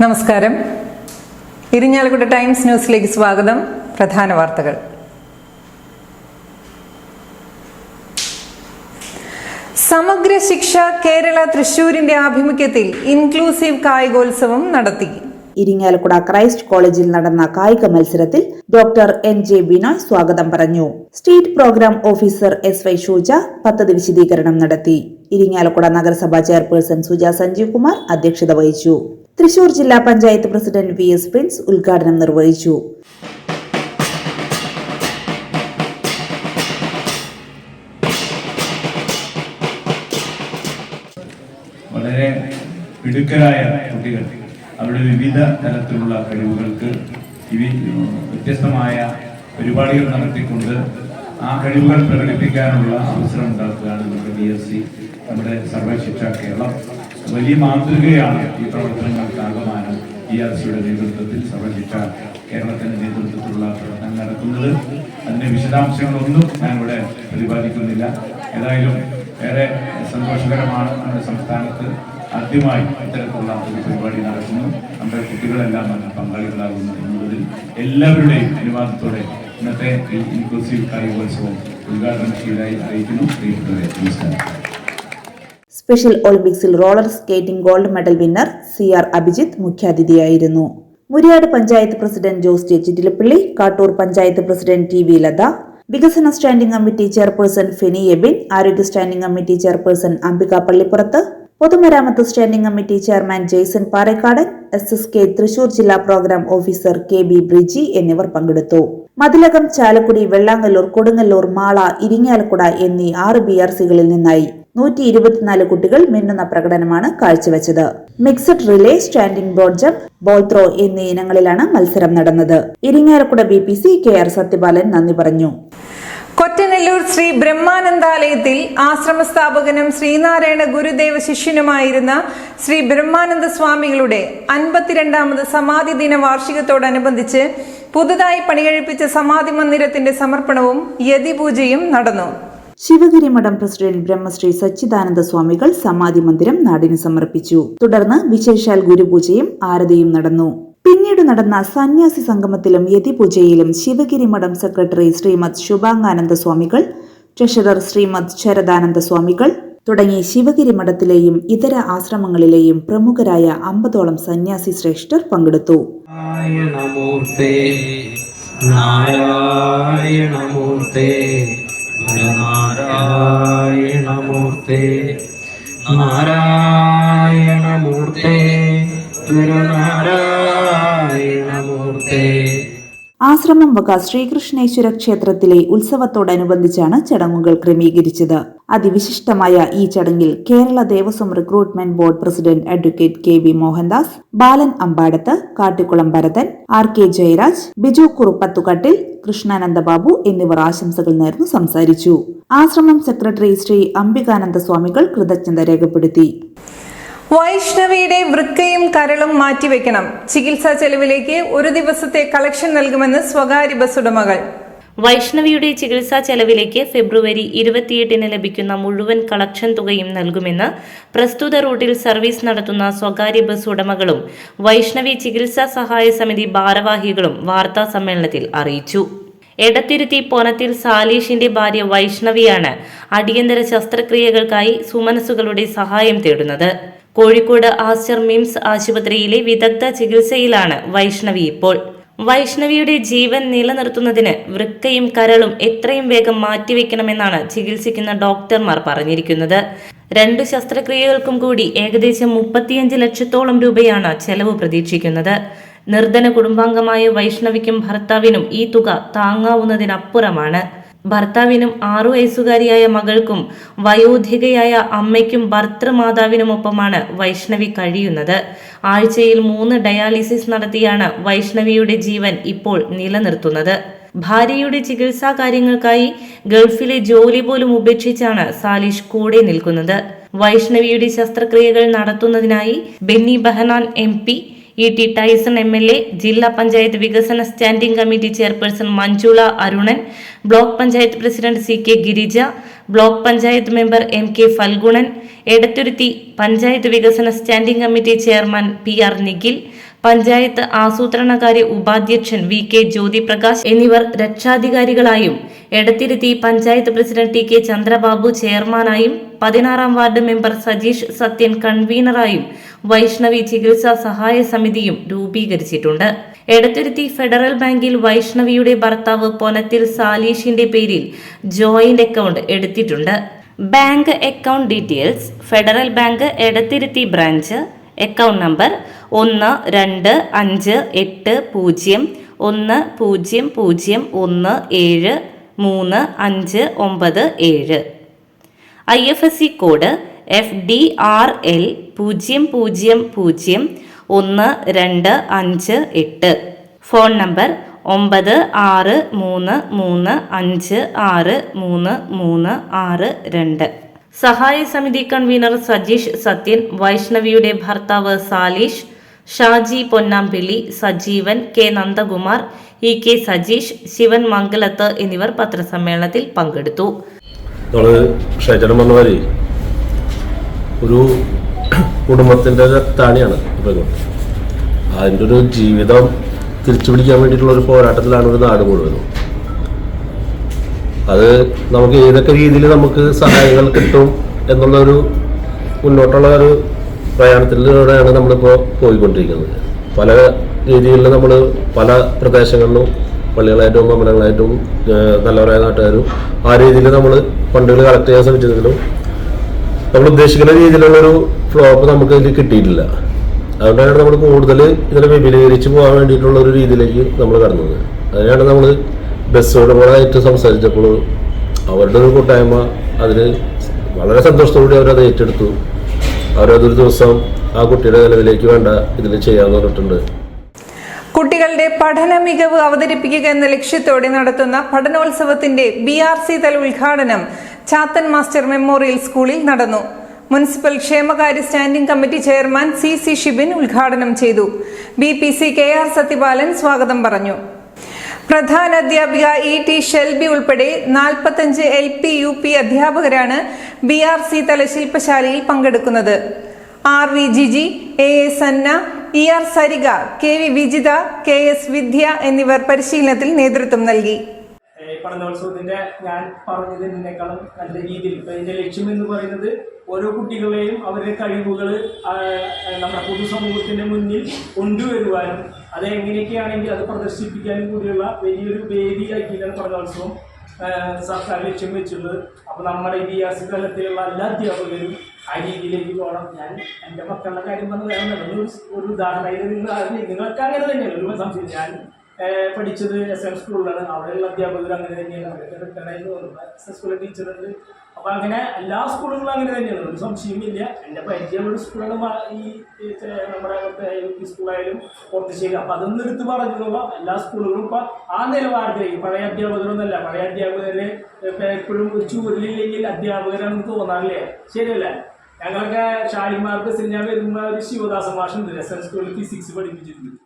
നമസ്കാരം. ഇരിഞ്ഞാലക്കുട ടൈംസ് ന്യൂസിലേക്ക് സ്വാഗതം. പ്രധാന വാർത്തകൾ. സമഗ്ര ശിക്ഷ കേരള തൃശൂരിന്റെ ആഭിമുഖ്യത്തിൽ ഇൻക്ലൂസീവ് കായികോത്സവം നടത്തി. ഇരിങ്ങാലക്കുട ക്രൈസ്റ്റ് കോളേജിൽ നടന്ന കായിക മത്സരത്തിൽ ഡോക്ടർ എൻ ജെ ബിനോയ് സ്വാഗതം പറഞ്ഞു. State programme officer S Y Shuja പദ്ധതി വിശദീകരണം നടത്തി. ഇരിങ്ങാലക്കുട നഗരസഭാ ചെയർപേഴ്സൺ സുജ സഞ്ജീവ് കുമാർ അധ്യക്ഷത വഹിച്ചു. തൃശൂർ ജില്ലാ panchayat president V S Prince ഉദ്ഘാടനം നിർവഹിച്ചു. വളരെ മിടുക്കരായ കുട്ടികൾ അവരുടെ വിവിധ തരത്തിലുള്ള കഴിവുകൾക്ക് വ്യത്യസ്തമായ പരിപാടികൾ നടത്തിക്കൊണ്ട് ആ കഴിവുകൾ പ്രകടിപ്പിക്കാനുള്ള അവസരം ഉണ്ടാക്കുകയാണ് നമ്മുടെ ബി എസ് സി നമ്മുടെ സർവശിക്ഷ കേരളം. വലിയ മാതൃകയാണ് ഈ പ്രവർത്തനങ്ങൾക്ക് ആകമാനം ഇ ആർ സിയുടെ നേതൃത്വത്തിൽ സർവശിക്ഷ കേരളത്തിന്റെ നേതൃത്വത്തിലുള്ള പ്രവർത്തനം നടക്കുന്നത്. അതിന്റെ വിശദാംശങ്ങളൊന്നും ഞാൻ ഇവിടെ പ്രതിപാദിക്കുന്നില്ല. ഏതായാലും ഏറെ സന്തോഷകരമാണ് നമ്മുടെ സംസ്ഥാനത്ത് ആദ്യമായി ഇത്തരത്തിലുള്ള ഒരു പരിപാടി നടക്കുന്നു. നമ്മുടെ കുട്ടികളെല്ലാം അതിൽ പങ്കാളികളാകുന്നു എന്നുള്ളതിൽ എല്ലാവരുടെയും അനുവാദത്തോടെ ഇന്നത്തെ ഇൻക്ലൂസീവ് കായികോത്സവം ഉദ്ഘാടനം ചെയ്തതായി അറിയിക്കുന്നു. നമസ്കാരം. സ്പെഷ്യൽ ഒളിമ്പിക്സിൽ roller skating gold medal winner C R Abhijith മുഖ്യാതിഥിയായിരുന്നു. Muriyad panchayat president Jose J Chittilappally Kattoor panchayat president T V Latha വികസന standing committee chairperson Feni Ebin ആരോഗ്യ standing committee chairperson Ambika Pallippurath പൊതുമരാമത്ത് standing committee chairman Jaison Parekkadan S S K Thrissur ജില്ലാ programme officer K B Briji എന്നിവർ പങ്കെടുത്തു. മതിലകം ചാലക്കുടി വെള്ളാങ്കല്ലൂർ കൊടുങ്ങല്ലൂർ മാള ഇരിങ്ങാലക്കുട എന്നീ ആറ് B R സികളിൽ നിന്നായി. നൂറ്റി ഇരുപത്തിനാല് കുട്ടികൾ മിന്നുന്ന പ്രകടനമാണ് കാഴ്ചവെച്ചത്. Mixed relay standing board jump ball throw എന്നീ ഇനങ്ങളിലാണ് മത്സരം നടന്നത്. Irinjalakuda B P C K R Sathyapalan നന്ദി പറഞ്ഞു. കൊറ്റനെല്ലൂർ ശ്രീ ബ്രഹ്മാനന്ദാലയത്തിൽ ആശ്രമ സ്ഥാപകനും ശ്രീനാരായണ ഗുരുദേവ ശിഷ്യനുമായിരുന്ന ശ്രീ ബ്രഹ്മാനന്ദ സ്വാമികളുടെ അൻപത്തിരണ്ടാമത് സമാധി ദിന വാർഷികത്തോടനുബന്ധിച്ച് പുതുതായി പണികഴിപ്പിച്ച സമാധി മന്ദിരത്തിന്റെ സമർപ്പണവും യതിപൂജയും നടന്നു. ശിവഗിരി മഠം പ്രസിഡന്റ് ബ്രഹ്മശ്രീ സച്ചിദാനന്ദ സ്വാമികൾ സമാധി മന്ദിരം നാടിന് സമർപ്പിച്ചു. തുടർന്ന് വിശേഷാൽ ഗുരുപൂജയും ആരതിയും നടന്നു. പിന്നീട് നടന്ന സന്യാസി സംഗമത്തിലും യതിപൂജയിലും ശിവഗിരി മഠം സെക്രട്ടറി ശ്രീമദ് ശുഭാംഗാനന്ദ സ്വാമികൾ ട്രഷറർ ശ്രീമദ് ശരദാനന്ദ സ്വാമികൾ തുടങ്ങി ശിവഗിരി മഠത്തിലെയും ഇതര ആശ്രമങ്ങളിലെയും പ്രമുഖരായ അമ്പതോളം സന്യാസി ശ്രേഷ്ഠർ പങ്കെടുത്തു. നാരായണമൂർത്തേ. നാരായണമൂർത്തേ നാരായണമൂർത്തേ നാരായണമൂർത്തേ ഗുരുനാരായണമൂർത്തേ. ആശ്രമം വക ശ്രീകൃഷ്ണേശ്വര ക്ഷേത്രത്തിലെ ഉത്സവത്തോടനുബന്ധിച്ചാണ് ചടങ്ങുകൾ ക്രമീകരിച്ചത്. അതിവിശിഷ്ടമായ ഈ ചടങ്ങിൽ Kerala Devaswom recruitment board president advocate K V Mohandas Balan Ambadath Kattikulam Bharathan R K Jayaraj Biju Kuruppathukattil Krishnananda Babu എന്നിവർ ആശംസകൾ നേർന്നു സംസാരിച്ചു. ആശ്രമം സെക്രട്ടറി ശ്രീ അംബികാനന്ദ സ്വാമികൾ കൃതജ്ഞത രേഖപ്പെടുത്തി. വൈഷ്ണവിയുടെ വൃക്കയും കരളും മാറ്റിവെക്കണം. ചികിത്സാ ചെലവിലേക്ക് ഒരു ദിവസത്തെ കളക്ഷൻ നൽകുമെന്ന് സ്വകാര്യ ബസ് ഉടമകൾ. വൈഷ്ണവിയുടെ ചികിത്സാ ചെലവിലേക്ക് ഫെബ്രുവരി ഇരുപത്തിയെട്ടിന് ലഭിക്കുന്ന മുഴുവൻ കളക്ഷൻ തുകയും നൽകുമെന്ന് പ്രസ്തുത റൂട്ടിൽ സർവീസ് നടത്തുന്ന സ്വകാര്യ ബസ് ഉടമകളും വൈഷ്ണവി ചികിത്സാ സഹായ സമിതി ഭാരവാഹികളും വാർത്താ സമ്മേളനത്തിൽ അറിയിച്ചു. എടത്തിരുത്തി പോനത്തിൽ സാലീഷിന്റെ ഭാര്യ വൈഷ്ണവിയാണ് അടിയന്തര ശസ്ത്രക്രിയകൾക്കായി സുമനസുകളുടെ സഹായം തേടുന്നത്. കോഴിക്കോട് ആസ്റ്റർ മിംസ് ആശുപത്രിയിലെ വിദഗ്ധ ചികിത്സയിലാണ് വൈഷ്ണവി ഇപ്പോൾ. വൈഷ്ണവിയുടെ ജീവൻ നിലനിർത്തുന്നതിന് വൃക്കയും കരളും എത്രയും വേഗം മാറ്റിവെക്കണമെന്നാണ് ചികിത്സിക്കുന്ന ഡോക്ടർമാർ പറഞ്ഞിരിക്കുന്നത്. രണ്ട് ശസ്ത്രക്രിയകൾക്കും കൂടി ഏകദേശം മുപ്പത്തിയഞ്ച് ലക്ഷത്തോളം രൂപയാണ് ചെലവ് പ്രതീക്ഷിക്കുന്നത്. നിർധന കുടുംബാംഗമായ വൈഷ്ണവിക്കും ഭർത്താവിനും ഈ തുക താങ്ങാവുന്നതിനപ്പുറമാണ്. ഭർത്താവിനും ആറു വയസ്സുകാരിയായ മകൾക്കും വയോധികയായ അമ്മയ്ക്കും ഭർത്തൃമാതാവിനുമൊപ്പമാണ് വൈഷ്ണവി കഴിയുന്നത്. ആഴ്ചയിൽ മൂന്ന് ഡയാലിസിസ് നടത്തിയാണ് വൈഷ്ണവിയുടെ ജീവൻ ഇപ്പോൾ നിലനിർത്തുന്നത്. ഭാര്യയുടെ ചികിത്സാ കാര്യങ്ങൾക്കായി ഗൾഫിലെ ജോലി പോലും ഉപേക്ഷിച്ചാണ് സാലിഷ് കൂടെ നിൽക്കുന്നത്. വൈഷ്ണവിയുടെ ശസ്ത്രക്രിയകൾ നടത്തുന്നതിനായി Benny Behanan M E T Tyson M L A ജില്ലാ പഞ്ചായത്ത് വികസന standing committee chairperson Manjula Arunan block panchayat president C K Girija block panchayat member M K Phalgunan Edathuruthy panchayat വികസന standing committee chairman P R Nikhil panchayat ആസൂത്രണകാര്യ ഉപാധ്യക്ഷൻ V K Jyothiprakash എന്നിവർ രക്ഷാധികാരികളായും Edathiruthy panchayat president T K Chandrababu ചെയർമാനായും പതിനാറാം ward member Sajeesh Sathyan കൺവീനറായും വൈഷ്ണവി ചികിത്സാ സഹായ സമിതിയും രൂപീകരിച്ചിട്ടുണ്ട്. Edathiruthy federal ബാങ്കിൽ വൈഷ്ണവിയുടെ ഭർത്താവ് പൊനത്തിൽ സാലീഷിന്റെ പേരിൽ ജോയിന്റ് അക്കൗണ്ട് എടുത്തിട്ടുണ്ട്. Bank account details Federal Bank Edathiruthy branch account number ഒന്ന് രണ്ട് അഞ്ച് എട്ട് പൂജ്യം ഒന്ന് പൂജ്യം പൂജ്യം ഒന്ന് ഏഴ് മൂന്ന് അഞ്ച് ഒമ്പത് ഏഴ്. I F S C code F D R L പൂജ്യം പൂജ്യം പൂജ്യം ഒന്ന് രണ്ട് അഞ്ച് എട്ട്. ഫോൺ നമ്പർ ഒമ്പത് ആറ് മൂന്ന് മൂന്ന് അഞ്ച് ആറ് മൂന്ന് മൂന്ന് ആറ് രണ്ട്. സഹായ സമിതി കൺവീനർ സജീഷ് സത്യൻ വൈഷ്ണവിയുടെ ഭർത്താവ് Saleesh Shaji Ponnampilly Sajeevan K Nandakumar E K Sajeesh Sivan Mangalath എന്നിവർ പത്രസമ്മേളനത്തിൽ പങ്കെടുത്തു. ഒരു കുടുംബത്തിന്റെ രക്താണിയാണ് അതിന്റെ ഒരു ജീവിതം തിരിച്ചു പിടിക്കാൻ വേണ്ടിയിട്ടുള്ള ഒരു പോരാട്ടത്തിലാണ് ഒരു നാട് മുഴുവനും. അത് നമുക്ക് ഏതൊക്കെ രീതിയിൽ നമുക്ക് സഹായങ്ങൾ കിട്ടും എന്നുള്ള ഒരു മുന്നോട്ടുള്ള ഒരു പ്രയാണത്തിലൂടെയാണ് നമ്മളിപ്പോൾ പോയിക്കൊണ്ടിരിക്കുന്നത്. പല രീതിയിൽ നമ്മൾ പല പ്രദേശങ്ങളിലും പള്ളികളായിട്ടും അമ്പലങ്ങളായിട്ടും നല്ലവരായ നാട്ടുകാരും ആ രീതിയിൽ നമ്മൾ ഫണ്ടുകൾ കളക്ട് ചെയ്യാൻ ശ്രമിച്ചെങ്കിലും നമ്മൾ ഉദ്ദേശിക്കുന്ന രീതിയിലുള്ളൊരു ഫ്ലോപ്പ് നമുക്ക് ഇതിൽ കിട്ടിയിട്ടില്ല. അതുകൊണ്ടാണ് നമ്മൾ കൂടുതൽ ഇതിനെ വിപുലീകരിച്ച് പോകാൻ വേണ്ടിയിട്ടുള്ള ഒരു രീതിയിലേക്ക് നമ്മൾ കടന്നത്. അതിനാണ് നമ്മൾ ബസ് ഉടമകളായിട്ട് സംസാരിച്ചപ്പോൾ അവരുടെ ഒരു കൂട്ടായ്മ അതിൽ വളരെ സന്തോഷത്തോടെ അവരത് ഏറ്റെടുത്തു. അവരതൊരു ദിവസം ആ കുട്ടിയുടെ നിലവിലേക്ക് വേണ്ട ഇതിൽ ചെയ്യാൻ പറഞ്ഞിട്ടുണ്ട്. കുട്ടികളുടെ പഠന മികവ് അവതരിപ്പിക്കുക എന്ന ലക്ഷ്യത്തോടെ നടത്തുന്ന പഠനോത്സവത്തിന്റെ ബി ആർ സി തല ഉദ്ഘാടനം ചാത്തൻ മാസ്റ്റർ മെമ്മോറിയൽ സ്കൂളിൽ നടന്നു. മുനിസിപ്പൽ ക്ഷേമകാര്യ standing committee chairman C C Shibin ഉദ്ഘാടനം ചെയ്തു. B P C K R Sathyapalan സ്വാഗതം പറഞ്ഞു. പ്രധാന അധ്യാപിക ഇ ടി ഷെൽബി ഉൾപ്പെടെ നാൽപ്പത്തഞ്ച് എൽ പി യു പി അധ്യാപകരാണ് ബി ആർ സി തലശില്പശാലയിൽ പങ്കെടുക്കുന്നത്. R V Jiji A S Anna E R Sarika K V Vijitha K S Vidya എന്നിവർ പരിശീലനത്തിൽ നേതൃത്വം നൽകി. ഏഹ് പഠനോത്സവത്തിന്റെ ഞാൻ പറഞ്ഞതിനേക്കാളും നല്ല രീതിയിൽ. ഇപ്പൊ ഇതിന്റെ ലക്ഷ്യം എന്ന് പറയുന്നത് ഓരോ കുട്ടികളെയും അവരുടെ കഴിവുകൾ നമ്മുടെ പൊതുസമൂഹത്തിന്റെ മുന്നിൽ കൊണ്ടുവരുവാനും അത് എങ്ങനെയൊക്കെയാണെങ്കിൽ അത് പ്രദർശിപ്പിക്കാനും കൂടിയുള്ള വലിയൊരു വേദിയാക്കിയിട്ടാണ് പഠനോത്സവം സർക്കാർ ലക്ഷ്യം വെച്ചുള്ളത് അപ്പോൾ നമ്മുടെ ഇതിഹാസ തലത്തിലുള്ള എല്ലാ അധ്യാപകരും ആ രീതിയിലേക്ക് പോകണം. ഞാൻ എന്റെ മക്കളുടെ കാര്യം പറഞ്ഞു വേണം ഒരു ഒരു ഉദാഹരണം. ഇത് നിങ്ങൾ അറിഞ്ഞ് നിങ്ങൾക്ക് അങ്ങനെ തന്നെയാണ് ഒരു സംശയം ഞാൻ പഠിച്ചത് എസ് എം സ്കൂളിലാണ് അവിടെയുള്ള അധ്യാപകർ അങ്ങനെ തന്നെയാണ്. അവരൊക്കെ റിട്ടയർഡായിട്ട് എസ് എം സ്കൂളിലെ ടീച്ചറുണ്ട് അപ്പോൾ അങ്ങനെ എല്ലാ സ്കൂളുകളും അങ്ങനെ തന്നെയാണ്. ഒരു സംശയമില്ല എന്റെ പരിചയമുള്ള സ്കൂളാണ് ഈ നമ്മുടെ യു പി സ്കൂളായാലും പുറത്തുശ്ശേരി അപ്പോൾ അതൊന്നും എടുത്ത് പറഞ്ഞോളൂ എല്ലാ സ്കൂളുകളും ഇപ്പോൾ ആ നിലവാരത്തിലേക്ക് പഴയ അധ്യാപകരൊന്നല്ല പഴയ അധ്യാപകരെ എപ്പോഴും ഒരു ചൂരിലില്ലെങ്കിൽ അധ്യാപകരാണെന്ന് തോന്നാറില്ലേ? ശരിയല്ലേ? ഞങ്ങളൊക്കെ ഷാലിമാർക്ക് സിനിമ വരുമ്പോൾ ഒരു ശിവദാസ മാഷുണ്ട്. എസ് എൻ സ്കൂളിൽ ഫിസിക്സ് പഠിപ്പിച്ചിട്ടുണ്ട്.